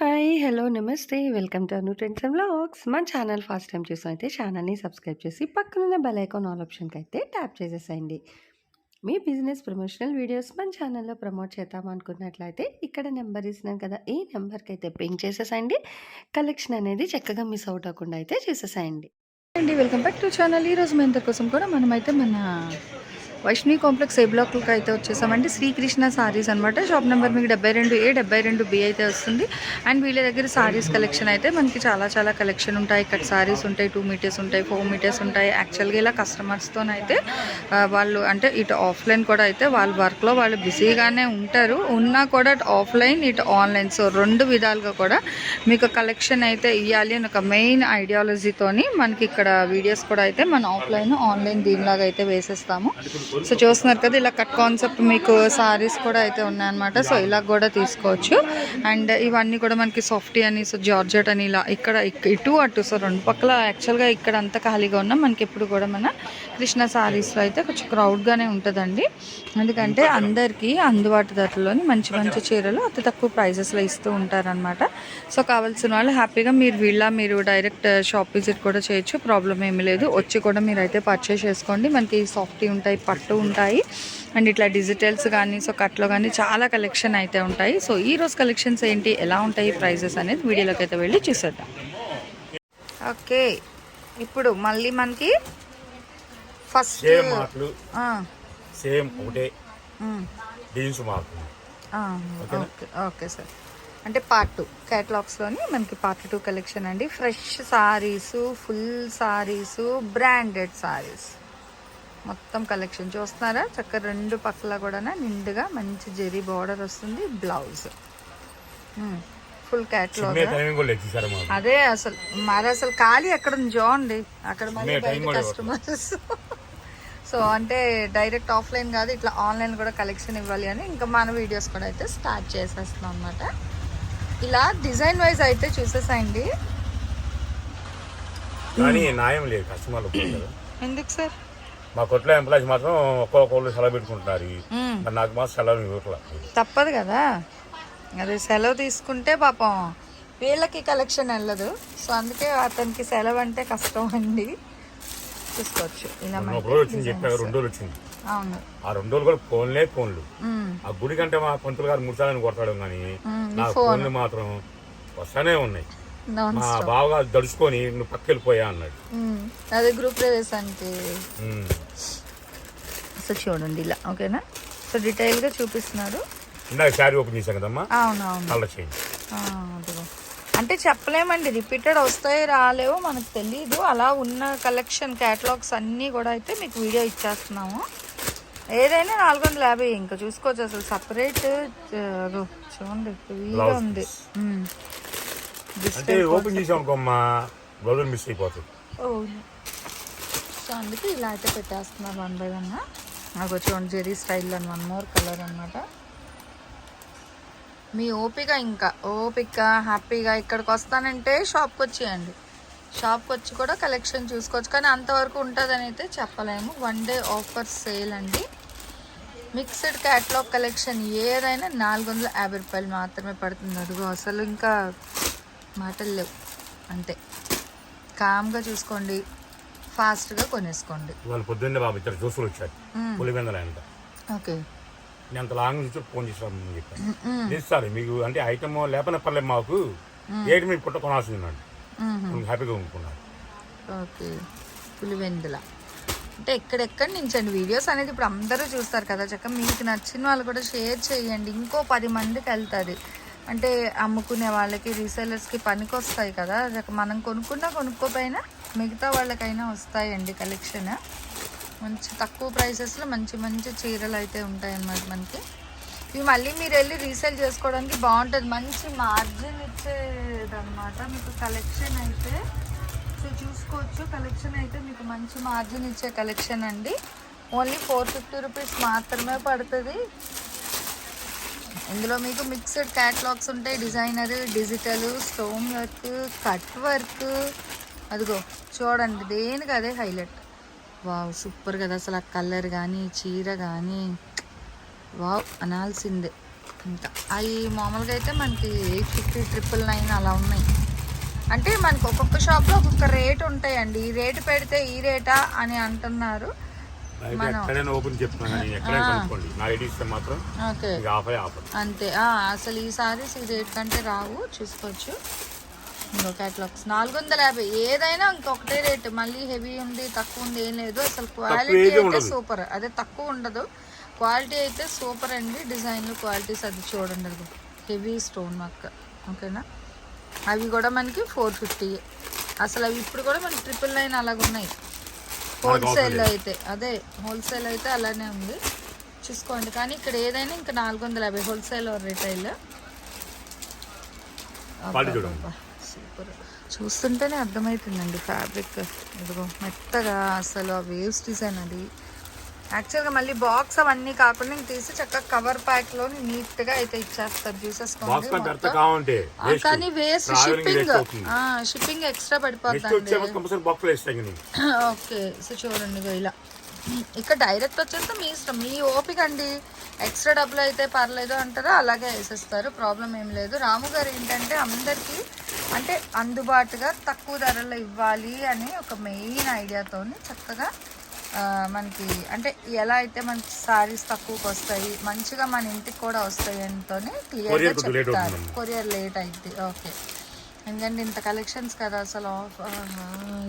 Hi hello నమస్తే. Welcome to Anu trends and blogs మన channel first time చూసాం ఛానల్ని సబ్స్క్రైబ్ చేసి పక్కనున్న బెల్ ఐకాన్ ఆల్ ఆప్షన్కి అయితే ట్యాప్ చేసేసేయండి. మీ బిజినెస్ ప్రమోషనల్ వీడియోస్ మన ఛానల్లో ప్రమోట్ చేద్దాం అనుకున్నట్లయితే ఇక్కడ నెంబర్ ఇస్తున్నాను కదా ఈ నెంబర్కి అయితే పింక్ చేసేసేయండి. కలెక్షన్ అనేది చక్కగా మిస్ అవుట్ అవ్వకుండా అయితే చేసేసేయండి. అండి వెల్కమ్ బ్యాక్ టు ఛానల్. ఈ రోజు మన కోసం కూడా మనమైతే మన వైష్ణవి కాంప్లెక్స్ ఏ బ్లాక్లకు అయితే వచ్చేసామండి శ్రీకృష్ణ సారీస్ అనమాట షాప్ నెంబర్ మీకు డెబ్బై రెండు ఏ డెబ్బై రెండు బి అయితే వస్తుంది. అండ్ వీళ్ళ దగ్గర సారీస్ కలెక్షన్ అయితే మనకి చాలా చాలా కలెక్షన్ ఉంటాయి. కట్ సారీస్ ఉంటాయి టూ మీటర్స్ ఉంటాయి ఫోర్ మీటర్స్ ఉంటాయి. యాక్చువల్గా ఇలా కస్టమర్స్తోనైతే వాళ్ళు అంటే ఇటు ఆఫ్లైన్ కూడా అయితే వాళ్ళ వర్క్లో వాళ్ళు బిజీగానే ఉంటారు. ఉన్నా కూడా ఆఫ్లైన్ ఇటు ఆన్లైన్. సో రెండు విధాలుగా కూడా మీకు కలెక్షన్ అయితే ఇవ్వాలి అని ఒక మెయిన్ ఐడియాలజీతోని మనకి ఇక్కడ వీడియోస్ కూడా అయితే మన ఆఫ్లైన్ ఆన్లైన్ దీనిలాగా అయితే వేసేస్తాము. సో చూస్తున్నారు కదా ఇలా కట్ కాన్సెప్ట్ మీకు సారీస్ కూడా అయితే ఉన్నాయన్నమాట. సో ఇలా కూడా తీసుకోవచ్చు. అండ్ ఇవన్నీ కూడా మనకి సాఫ్టీ అని సో జార్జెట్ అని ఇలా ఇక్కడ ఇటు అటు సో రెండు పక్కల యాక్చువల్గా ఇక్కడ అంతా ఖాళీగా ఉన్నా మనకి ఎప్పుడు కూడా మన కృష్ణ సారీస్లో అయితే కొంచెం క్రౌడ్గానే ఉంటుందండి. ఎందుకంటే అందరికీ అందుబాటు ధరలోని మంచి మంచి చీరలు అతి తక్కువ ప్రైజెస్లో ఇస్తూ ఉంటారనమాట సో కావాల్సిన వాళ్ళు హ్యాపీగా మీరు వీళ్ళ మీరు డైరెక్ట్ షాప్ విజిట్ కూడా చేయొచ్చు. ప్రాబ్లం ఏమీ లేదు. వచ్చి కూడా మీరు అయితే పర్చేస్ చేసుకోండి. మనకి సాఫ్టీ ఉంటాయి పట్టు ఉంటాయి. అండ్ ఇట్లా డిజిటల్స్ కానీ సో కట్లో కానీ చాలా కలెక్షన్ అయితే ఉంటాయి. సో ఈ రోజు కలెక్షన్స్ ఏంటి ఎలా ఉంటాయి ప్రైజెస్ అనేది వీడియోలోకి అయితే వెళ్ళి చూసేద్దాం. ఓకే ఇప్పుడు మళ్ళీ మనకి ఫస్ట్ సేమ్ ఒకటే. Okay okay sir. అంటే పార్ట్ టూ క్యాటలాగ్స్లోని మనకి పార్ట్ టూ కలెక్షన్ అండి. Fresh saris full saris branded saris. మొత్తం కలెక్షన్ చూస్తున్నారా? చక్కగా రెండు పక్కల కూడా నిండుగా మంచి జెరీ బార్డర్ వస్తుంది బ్లౌజ్ ఫుల్ క్యాటలాగ్ మాకు. అదే అసలు మరి అసలు ఖాళీ ఎక్కడ చూడండి. అక్కడ మళ్ళీ బయట కస్టమర్స్ సో అంటే డైరెక్ట్ ఆఫ్లైన్ కాదు ఇట్లా ఆన్లైన్ కూడా కలెక్షన్ ఇవ్వాలి అని ఇంకా మన వీడియోస్ కూడా అయితే స్టార్ట్ చేసేస్తున్నాం అనమాట ఇలా డిజైన్ వైజ్ అయితే చూసేసాయండి. ఎందుకు సార్? మా కొట్లో ఎంప్లాయీస్ మాత్రం ఒక్కొక్కళ్ళు సెలవు పెట్టుకుంటున్నారు మరి నాకు మాత్రం సెలవు ఇవ్వట్లా. తప్పదు కదా. అదే సెలవు తీసుకుంటే పాపం వీళ్ళకి కలెక్షన్ వెళ్ళదు. సో అందుకే అతనికి సెలవు అంటే కష్టం అండి. చూసుకోవచ్చు. ఇలా వచ్చింది చెప్పారు. రెండు రోజులు వచ్చింది. అవును. ఆ రెండు రోజులు కూడా ఫోన్లే ఫోన్లు. ఆ గుడి కంటే మా పంతులు గారు మూడు సార్లు కొడతాడు కానీ నా. ఫోన్లు మాత్రం వస్తానే ఉన్నాయి. నాన్ మా బావగారు దడుచుకొని నువ్వు పక్క వెళ్ళిపోయా అన్నాడు. అదే గ్రూప్ ప్రవేశానికి. సో చూడండి ఇలా ఓకేనా? సో డీటెయిల్గా చూపిస్తున్నారు. ఇందాక శారీ ఓపెన్ చేశాను కదమ్మా? అవును అవును కలర్ అదిగో. అంటే చెప్పలేమండి రిపీటెడ్ వస్తాయి రాలేవు మనకు తెలీదు. అలా ఉన్న కలెక్షన్ క్యాటలాగ్స్ అన్నీ కూడా అయితే మీకు వీడియో ఇచ్చేస్తున్నాము. ఏదైనా నాలుగు వందల యాభై ఇంకా చూసుకోవచ్చు అసలు. సపరేట్ చూడండి Blouse ఉంది. అంటే ఓపెన్ చేసాం అనుకోమ్మా బ్లౌజులు మిస్ అయిపోతుంది సో అందుకే ఇలా అయితే పెట్టేస్తున్నారు వన్ బై వన్. నాకు చూడండి జెరీ స్టైల్ అని వన్ మోర్ కలర్ అనమాట మీ ఓపిక ఇంకా ఓపిక హ్యాపీగా ఇక్కడికి వస్తానంటే షాప్కి వచ్చేయండి. షాప్కి వచ్చి కూడా కలెక్షన్ చూసుకోవచ్చు. కానీ అంతవరకు ఉంటుందని అయితే చెప్పలేము. వన్ డే ఆఫర్ సేల్ అండి. మిక్స్డ్ క్యాట్లాగ్ కలెక్షన్ ఏదైనా నాలుగు వందల యాభై రూపాయలు మాత్రమే పడుతుంది. అదిగో అసలు ఇంకా మాటలు లేవు. అంతే. కామ్గా చూసుకోండి. ఫాస్ట్గా కొనేసుకోండి. వాళ్ళు పొద్దున్నే బాబు ఇద్దరు చూసులు వచ్చారు. పులివెందల ఆయన ఓకే. నేను అంత లాంగ్ నుంచి ఫోన్ చేసాను చెప్పాను. సార్ మీకు అంటే ఐటమ్ లేపన పర్లేదు మాకు. ఏటి మీకు పుట్ట కొనాల్సింది ఉన్నాడు. హ్యాపీగా ఉంటున్నాడు ఓకే. పులివెందుల. అంటే ఎక్కడెక్కడి నుంచి అండి? వీడియోస్ అనేది ఇప్పుడు అందరూ చూస్తారు కదా చక్క మీకు నచ్చిన వాళ్ళు కూడా షేర్ చేయండి. ఇంకో పది మందికి వెళ్తుంది. అంటే అమ్ముకునే వాళ్ళకి రీసెలర్స్కి పనికి వస్తాయి కదా. మనం కొనుక్కున్నా కొనుక్కోపోయినా మిగతా వాళ్ళకైనా వస్తాయండి కలెక్షన్ మంచి తక్కువ ప్రైసెస్లో మంచి మంచి చీరలు అయితే ఉంటాయి అన్నమాట మనకి. ఇవి మళ్ళీ మీరు వెళ్ళి రీసేల్ చేసుకోవడానికి బాగుంటుంది. మంచి మార్జిన్ ఇచ్చేదన్నమాట మీకు కలెక్షన్ అయితే. సో చూసుకోవచ్చు కలెక్షన్ అయితే మీకు మంచి మార్జిన్ ఇచ్చే కలెక్షన్ అండి. ఓన్లీ ఫోర్ ఫిఫ్టీ రూపీస్ మాత్రమే పడుతుంది. ఇందులో మీకు మిక్స్డ్ క్యాటలాగ్స్ ఉంటాయి. Designer digital stone work cut work. అదిగో చూడండి దేనికి అదే హైలైట్. వావ్ సూపర్ కదా అసలు ఆ కలర్ కానీ చీర కానీ వావ్ అనాల్సిందే. ఇంకా అవి మామూలుగా అయితే మనకి ఎయిట్ ఫిఫ్టీ ట్రిపుల్ నైన్ అలా ఉన్నాయి. అంటే మనకు ఒక్కొక్క షాప్లో ఒక్కొక్క రేట్ ఉంటాయండి. ఈ రేటు పెడితే ఈ రేటా అని అంటున్నారు. ఎక్కడైనా ఓపెన్ చెప్తున్నాను కానీ ఎక్కడైనా కనుక్కోండి. నా ఐడి ఇస్తే మాత్రం ఓకే. Offer offer. అంతే. అసలు ఈ సారీస్ ఈ రేట్ కంటే రావు. చూసుకోవచ్చు. ఇంకో క్యాటలాగ్స్ నాలుగు వందల యాభై. ఏదైనా ఇంకొకటే రేట్. మళ్ళీ హెవీ ఉంది తక్కువ ఉంది ఏం లేదు. అసలు క్వాలిటీ అయితే. సూపర్. అదే తక్కువ ఉండదు. క్వాలిటీ అయితే సూపర్ అండి. డిజైన్లు క్వాలిటీస్ అది చూడండి. అది హెవీ స్టోన్ వర్క్. ఓకేనా? అవి కూడా మనకి ఫోర్ ఫిఫ్టీ. అసలు అవి ఇప్పుడు కూడా మనకి ట్రిపుల్ నైన్ అలాగున్నాయి. హోల్సేల్ అయితే అదే హోల్సేల్ అయితే అలానే ఉంది. చూసుకోండి. కానీ ఇక్కడ ఏదైనా ఇంకా నాలుగు వందల యాభై హోల్సేల్ రిటైల్ సూపర్ చూస్తుంటేనే అర్థమవుతుందండి ఫ్యాబ్రిక్ ఇదిగో మెత్తగా అసలు ఆ వేవ్స్ డిజైన్ అది. యాక్చువల్గా మళ్ళీ బాక్స్ అవన్నీ కాకుండా తీసి చక్కగా కవర్ ప్యాక్లో నీట్గా అయితే ఇచ్చేస్తారు చూసేసుకోండి బాక్స్ కంటే అర్థం కావంటే ఆ, కానీ వేస్ట్ షిప్పింగ్ షిప్పింగ్ ఎక్స్ట్రా కానీ ఓకే సో చూడండి ఇలా. ఇక్కడ డైరెక్ట్ వచ్చేస్తే మీ ఇష్టం. మీ ఓపిక అండి. ఎక్స్ట్రా డబ్బులు అయితే పర్లేదు అంటారా? అలాగే వేసేస్తారు. ప్రాబ్లం ఏం లేదు. రాము గారు ఏంటంటే అందరికీ అంటే అందుబాటుగా తక్కువ ధరలో ఇవ్వాలి అని ఒక మెయిన్ ఐడియాతోని చక్కగా మనకి అంటే ఎలా అయితే మనకి సారీస్ తక్కువకి వస్తాయి మంచిగా మన ఇంటికి కూడా వస్తాయి అంటోనే క్లియర్గా చెప్తారు. కొరియర్ లేట్ అయింది ఓకే ఎందుకంటే ఇంత కలెక్షన్స్ కదా అసలు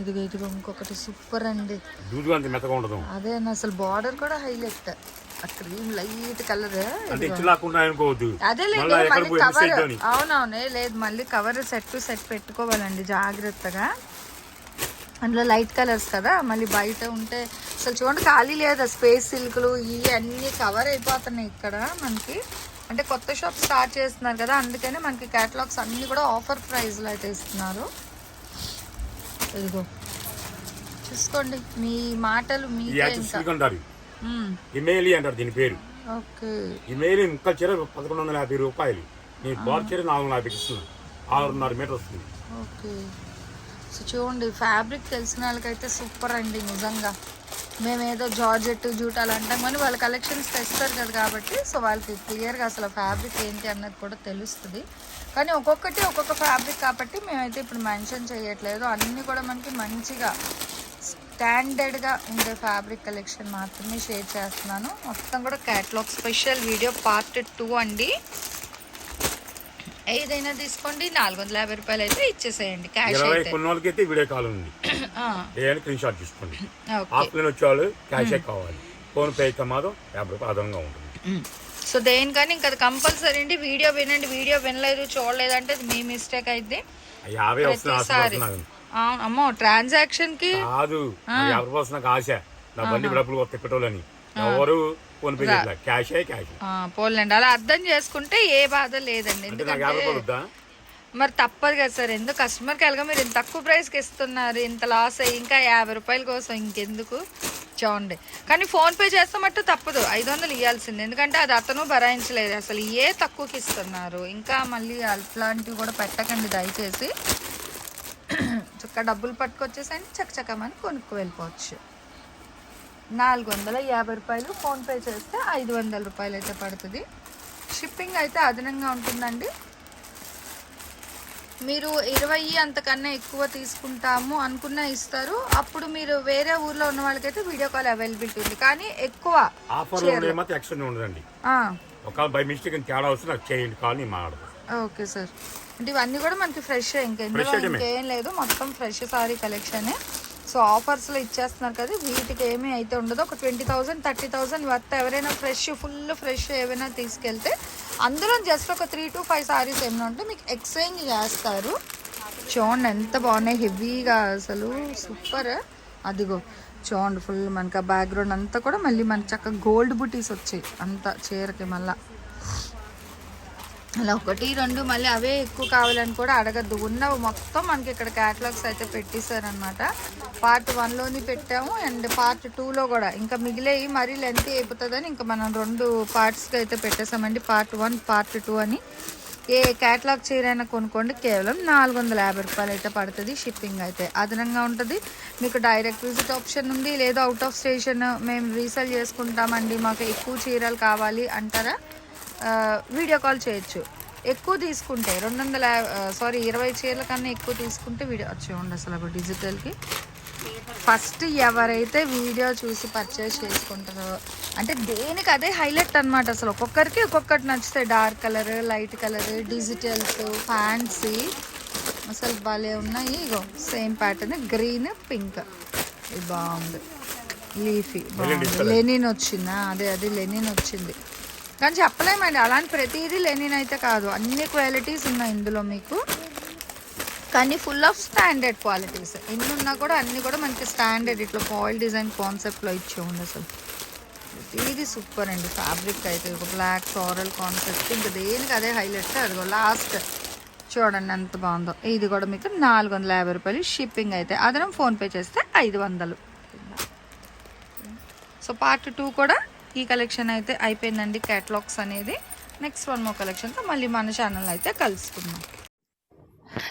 ఇదిగో ఇదిగో ఇంకొకటి సూపర్ అండి. దూదుగా అంత మెత్తగా ఉండదు. అదే అన్న అసలు బార్డర్ కూడా హైలైట్ ఆ క్రీమ్ లైట్ కలర్ అదే లేదు మళ్ళీ కవర్ అవునవునే లేదు మళ్ళీ కవర్ సెట్ టు సెట్ పెట్టుకోవాలండి జాగ్రత్తగా. అందులో లైట్ కలర్స్ కదా మళ్ళీ బయట ఉంటే అసలు చూడండి ఖాళీ లేదా స్పేస్ సిల్క్లు ఇవి అన్నీ కవర్ అయిపోతున్నాయి ఇక్కడ మనకి. అంటే కొత్త షాప్ స్టార్ట్ చేస్తున్నారు కదా అందుకనే మనకి క్యాటలాగ్స్ అన్నీ కూడా ఆఫర్ ప్రైస్లో అయితే ఇస్తున్నారు ఇదిగో. చూసుకోండి మీ మాటలు సిల్క్ అంటారు. దీని పేరు. ఓకే. ఇమేలి ముక్కల చీర పదకొండు వందల యాభై రూపాయలు. బార్ చీర నాలుగు ఇస్తున్నాను. ఆరున్నర మీటర్ వస్తుంది. ఓకే. సో చూడండి ఫ్యాబ్రిక్ తెలిసిన వాళ్ళకైతే సూపర్ అండి నిజంగా. మేమేదో జార్జెట్ జూట్ అలా అంటాం కానీ వాళ్ళ కలెక్షన్స్ తెస్తారు కదా కాబట్టి సో వాళ్ళకి క్లియర్గా అసలు ఫ్యాబ్రిక్ ఏంటి అన్నది కూడా తెలుస్తుంది. కానీ ఒక్కొక్కటి ఒక్కొక్క ఫ్యాబ్రిక్ కాబట్టి మేమైతే ఇప్పుడు మెన్షన్ చేయట్లేదు. అన్నీ కూడా మనకి మంచిగా స్టాండర్డ్గా ఉండే ఫ్యాబ్రిక్ కలెక్షన్ మాత్రమే షేర్ చేస్తున్నాను. మొత్తం కూడా catalogue special video part two అండి. ఏదైనా తీసుకోండి నాలుగు వందల యాభై రూపాయలు అయితే ఇచ్చేసేయండి క్యాష్ ఇరవై అయితే. కొన్ని వాళ్ళకి అయితే వీడియో కాల్ ఉంది. ఆ, ఏ స్క్రీన్ షాట్ తీసుకోండి. ఆఫ్లైన్ వచ్చేవాళ్ళు క్యాషే కావాలి. ఫోన్ పే అయితే మాత్రం యాభై రూపాయలు అదనంగా ఉంటుంది. సో దేనికని ఇంకా కంపల్సరీ అండి. వీడియో వినండి వీడియో వినలేదు చూడలేదు అంటే అది మీ మిస్టేక్ అయితే ప్రతిసారి. అమ్మో ట్రాన్సాక్షన్కి కాదు ఆశ నా బండి డబ్బులు వస్తాయి పెట్రోల్ అని. ఎవరు ఫోన్ పే చేయట్లే క్యాషే క్యాష్. ఆ, పోలేండి అలా అర్థం చేసుకుంటే ఏ బాధ లేదండి. ఎందుకంటే మరి తప్పదు కదా సార్. ఎందుకు కస్టమర్కి వెళ్ళగా మీరు ఇంత తక్కువ ప్రైస్కి ఇస్తున్నారు? ఇంత లాస్ అయ్యి ఇంకా యాభై రూపాయల కోసం ఇంకెందుకు? చూడండి. కానీ ఫోన్ పే చేస్తే మట్టు తప్పదు. ఐదు వందలు ఇవ్వాల్సింది ఎందుకంటే అది అతను భరాయించలేదు. అసలు ఏ తక్కువకి ఇస్తున్నారు? ఇంకా మళ్ళీ అట్లాంటివి కూడా పెట్టకండి దయచేసి. చక్క డబ్బులు పట్టుకొచ్చేసండి చక్కచక్కమని కొనుక్కు వెళ్ళిపోవచ్చు. నాలుగు వందల యాభై రూపాయలు. ఫోన్పే చేస్తే ఐదు వందల రూపాయలు అయితే పడుతుంది. షిప్పింగ్ అయితే అదనంగా ఉంటుందండి. మీరు ఇరవై అంతకన్నా ఎక్కువ తీసుకుంటాము అనుకున్నా ఇస్తారు. అప్పుడు మీరు వేరే ఊర్లో ఉన్న వాళ్ళకైతే వీడియో కాల్ అవైలబిలిటీ ఉంది. కానీ ఎక్కువ ఆఫర్ ఉండదండి. ఒకవేళ బై మిస్టేక్ తేడా వస్తే నాకు చేయండి కాల్ నేను మాట్లాడదు ఓకే సార్. అంటే ఇవన్నీ కూడా మనకి ఫ్రెష్ ఇంకా ఇందులో. ఇంకేం లేదు. మొత్తం ఫ్రెష్ సారీ కలెక్షనే. సో ఆఫర్స్లో ఇచ్చేస్తున్నారు కదా వీటికి ఏమీ అయితే ఉండదు. ఒక twenty thousand thirty thousand worth ఎవరైనా ఫ్రెష్ ఫుల్ ఫ్రెష్ ఏమైనా తీసుకెళ్తే అందులో జస్ట్ ఒక త్రీ టు ఫైవ్ సారీస్ ఏమైనా ఉంటే మీకు ఎక్స్చేంజ్ చేస్తారు. చూడండి ఎంత బాగున్నాయి. హెవీగా అసలు సూపర్. అదిగో చూడండి ఫుల్ మనకి ఆ బ్యాక్గ్రౌండ్ అంతా కూడా మళ్ళీ మనకి చక్కగా గోల్డ్ బుటీస్ వచ్చాయి. అంత చీరకి మళ్ళీ. అలా ఒకటి రెండు మళ్ళీ అవే ఎక్కువ కావాలని కూడా అడగద్దు. ఉన్నవి మొత్తం మనకి ఇక్కడ క్యాటలాగ్స్ అయితే పెట్టేశారనమాట పార్ట్ వన్లోని పెట్టాము. అండ్ పార్ట్ టూలో కూడా. ఇంకా మిగిలేవి మరీ లెంత్ అయిపోతుందని ఇంకా మనం రెండు పార్ట్స్కి అయితే పెట్టేసామండి పార్ట్ వన్ పార్ట్ టూ అని. ఏ క్యాటలాగ్ చీరైనా కొనుక్కోండి. కేవలం నాలుగు వందల యాభై రూపాయలు అయితే పడుతుంది షిప్పింగ్ అయితే. అదనంగా ఉంటుంది. మీకు డైరెక్ట్ విజిట్ ఆప్షన్ ఉంది. లేదా అవుట్ ఆఫ్ స్టేషన్ మేము రీసేల్ చేసుకుంటామండి. మాకు ఎక్కువ చీరలు కావాలి అంటారా? వీడియో కాల్ చేయొచ్చు. ఎక్కువ తీసుకుంటే రెండు వందల సారీ ఇరవై చీరల కన్నా ఎక్కువ తీసుకుంటే వీడియో చూడండి అసలు ఒక డిజిటల్కి. ఫస్ట్ ఎవరైతే వీడియో చూసి పర్చేస్ చేసుకుంటారో అంటే దేనికి అదే హైలైట్ అన్నమాట అసలు. ఒక్కొక్కరికి ఒక్కొక్కటి నచ్చుతాయి. Dark colour light colour digitals fancy అసలు భలే ఉన్నాయి. ఇగో సేమ్ ప్యాటర్న్ గ్రీన్ పింక్ ఇది బాగుంది. లీఫీ బాగుంది. లెనిన్ వచ్చిందా? అదే అది లెనిన్ వచ్చింది. కానీ చెప్పలేమండి. అలాంటి ప్రతిదీ లెనిన్ అయితే కాదు. అన్ని క్వాలిటీస్ ఉన్నాయి ఇందులో మీకు. కానీ ఫుల్ ఆఫ్ స్టాండర్డ్ క్వాలిటీస్ ఎన్ని ఉన్నా కూడా అన్ని కూడా మనకి స్టాండర్డ్ ఇట్లా ఫాయిల్ డిజైన్ కాన్సెప్ట్లో ఇచ్చి ఉంది అసలు. ఇది సూపర్ అండి. ఫ్యాబ్రిక్ అయితే ఒక బ్లాక్ ఫ్లోరల్ కాన్సెప్ట్ ఇంకా దేనికి అదే హైలైట్ అదిగో లాస్ట్ చూడండి ఎంత బాగుందో. ఇది కూడా మీకు నాలుగు వందల యాభై రూపాయలు షిప్పింగ్ అయితే. అదనం ఫోన్పే చేస్తే ఐదు వందలు. సో పార్ట్ టూ కూడా ఈ కలెక్షన్ అయితే అయిపోయిందండి క్యాటలాగ్స్ అనేది. నెక్స్ట్ వన్ మో కలెక్షన్తో మళ్ళీ మన ఛానల్ అయితే కలుసుకుందాం.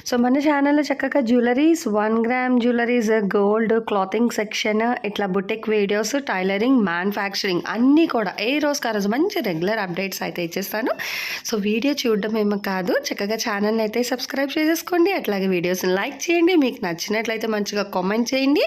సో మన ఛానల్లో చక్కగా jewelleries one gram jewelleries gold clothing section ఇట్లా బుటెక్ వీడియోస్ టైలరింగ్ మ్యానుఫ్యాక్చరింగ్ అన్నీ కూడా ఏ రోజు ఆ రోజు మంచి రెగ్యులర్ అప్డేట్స్ అయితే ఇచ్చేస్తాను. సో వీడియో చూడడం ఏమో కాదు. చక్కగా ఛానల్ని అయితే సబ్స్క్రైబ్ చేసేసుకోండి. అట్లాగే వీడియోస్ని లైక్ చేయండి. మీకు నచ్చినట్లయితే మంచిగా కామెంట్ చేయండి.